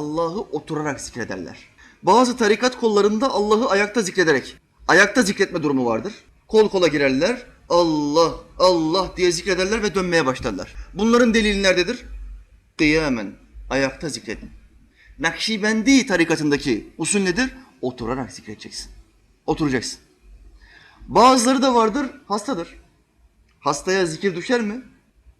Allah'ı oturarak zikrederler. Bazı tarikat kollarında Allah'ı ayakta zikrederek, ayakta zikretme durumu vardır. Kol kola girerler, Allah, Allah diye zikrederler ve dönmeye başlarlar. Bunların delili nerededir? Kıyamen, ayakta zikredin. Nakşibendi tarikatındaki usul nedir? Oturarak zikredeceksin. Oturacaksın. Bazıları da vardır, hastadır. Hastaya zikir düşer mi?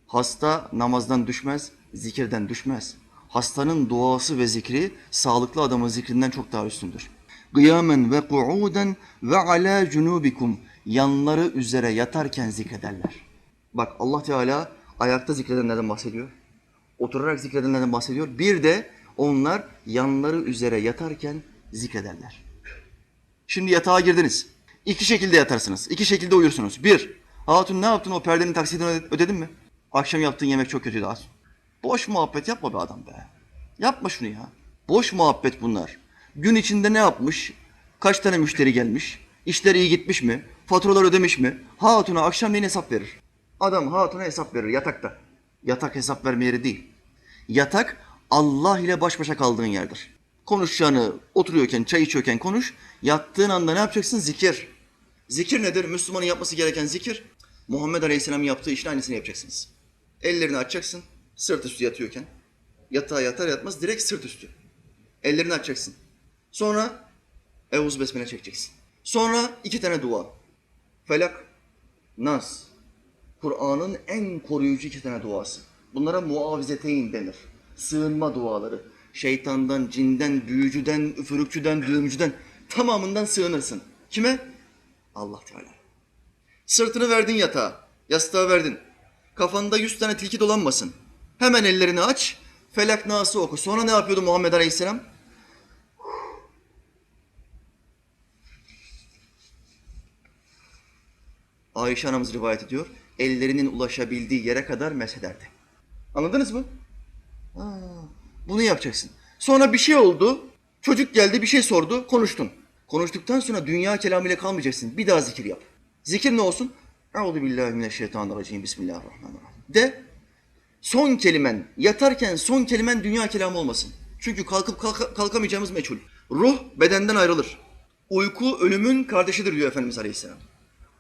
Hasta namazdan düşmez, zikirden düşmez. Hastanın duası ve zikri sağlıklı adamın zikrinden çok daha üstündür. Kıyamen ve ku'uden ve ala cunubikum yanları üzere yatarken zikrederler. Bak Allah Teala ayakta zikredenlerden bahsediyor. Oturarak zikredenlerden bahsediyor. Bir de onlar yanları üzere yatarken zikrederler. Şimdi yatağa girdiniz. İki şekilde yatarsınız. İki şekilde uyursunuz. Bir, hatun ne yaptın o perdenin taksidini öde- ödedin mi? Akşam yaptığın yemek çok kötüydü hatun. Boş muhabbet yapma be adam be. Yapma şunu ya. Boş muhabbet bunlar. Gün içinde ne yapmış? Kaç tane müşteri gelmiş? İşleri iyi gitmiş mi? Faturalar ödemiş mi? Hatuna akşamleyin hesap verir. Adam hatuna hesap verir yatakta. Yatak hesap verme yeri değil. Yatak Allah ile baş başa kaldığın yerdir. Konuşacağını oturuyorken, çay içiyorken konuş. Yattığın anda ne yapacaksın? Zikir. Zikir nedir? Müslümanın yapması gereken zikir. Muhammed Aleyhisselam yaptığı işin aynısını yapacaksınız. Ellerini açacaksın. Sırt üstü yatıyorken. Yatağa yatar yatmaz direkt sırt üstü. Ellerini açacaksın. Sonra Eûzü Besmele çekeceksin. Sonra iki tane dua. Felak, Nas. Kur'an'ın en koruyucu iki tane duası. Bunlara muavizeteyn denir. Sığınma duaları. Şeytandan, cinden, büyücüden, üfürükçüden, düğümcüden tamamından sığınırsın. Kime? Allah Teala. Sırtını verdin yatağa. Yastığa verdin. Kafanda yüz tane tilki dolanmasın. Hemen ellerini aç. Felak Nas'ı oku. Sonra ne yapıyordu Muhammed Aleyhisselam? Ayşe anamız rivayet ediyor. Ellerinin ulaşabildiği yere kadar meshederdi. Anladınız mı? Aa, bunu yapacaksın. Sonra bir şey oldu. Çocuk geldi bir şey sordu. Konuştun. Konuştuktan sonra dünya kelamıyla kalmayacaksın. Bir daha zikir yap. Zikir ne olsun? Euzu billahi mineşşeytanirracim. Bismillahirrahmanirrahim. De son kelimen, yatarken son kelimen dünya kelamı olmasın. Çünkü kalkıp kalka- kalkamayacağımız meçhul. Ruh bedenden ayrılır. Uyku ölümün kardeşidir diyor Efendimiz Aleyhisselam.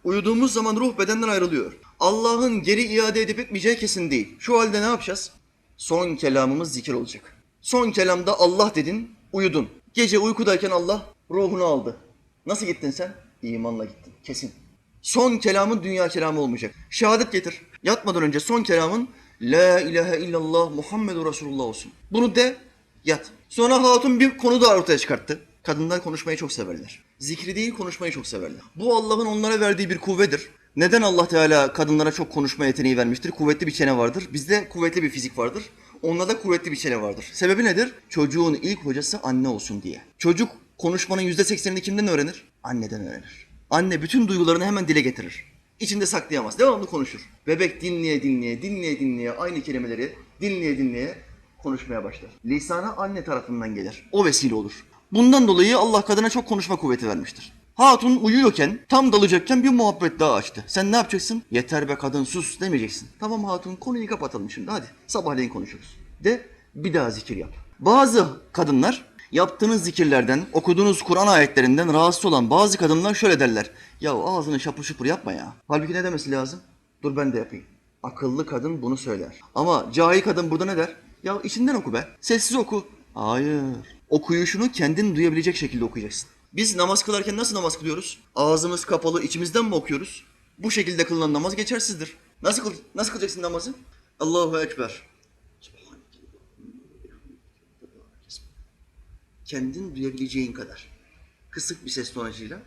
Uyuduğumuz zaman ruh bedenden ayrılıyor. Allah'ın geri iade edip etmeyeceği kesin değil. Şu halde ne yapacağız? Son kelamımız zikir olacak. Son kelamda Allah dedin, uyudun. Gece uykudayken Allah ruhunu aldı. Nasıl gittin sen? İmanla gittin, kesin. Son kelamın dünya kelamı olmayacak. Şehadet getir. Yatmadan önce son kelamın La ilahe illallah Muhammedur Resulullah olsun. Bunu de, yat. Sonra hatun bir konu da ortaya çıkarttı. Kadınlar konuşmayı çok severler. Zikri değil konuşmayı çok severler. Bu Allah'ın onlara verdiği bir kuvvedir. Neden Allah Teala kadınlara çok konuşma yeteneği vermiştir? Kuvvetli bir çene vardır. Bizde kuvvetli bir fizik vardır. Onlarda kuvvetli bir çene vardır. Sebebi nedir? Çocuğun ilk hocası anne olsun diye. Çocuk konuşmanın yüzde seksenini kimden öğrenir? Anneden öğrenir. Anne bütün duygularını hemen dile getirir. İçinde saklayamaz. Devamlı konuşur. Bebek dinleye dinleye, dinleye dinleye aynı kelimeleri dinleye dinleye konuşmaya başlar. Lisana anne tarafından gelir. O vesile olur. Bundan dolayı Allah kadına çok konuşma kuvveti vermiştir. Hatun uyuyorken, tam dalacakken bir muhabbet daha açtı. Sen ne yapacaksın? Yeter be kadın sus demeyeceksin. Tamam hatun konuyu kapatalım şimdi hadi. Sabahleyin konuşuruz. De bir daha zikir yap. Bazı kadınlar yaptığınız zikirlerden, okuduğunuz Kur'an ayetlerinden rahatsız olan bazı kadınlar şöyle derler. Ya ağzını şapur şupur yapma ya. Halbuki ne demesi lazım? Dur ben de yapayım. Akıllı kadın bunu söyler. Ama cahil kadın burada ne der? Ya içinden oku be. Sessiz oku. Hayır. Okuyuşunu kendin duyabilecek şekilde okuyacaksın. Biz namaz kılarken nasıl namaz kılıyoruz? Ağzımız kapalı, içimizden mi okuyoruz? Bu şekilde kılınan namaz geçersizdir. Nasıl kıl nasıl kılacaksın namazı? Allahu ekber. Kendin duyabileceğin kadar. Kısık bir ses tonajıyla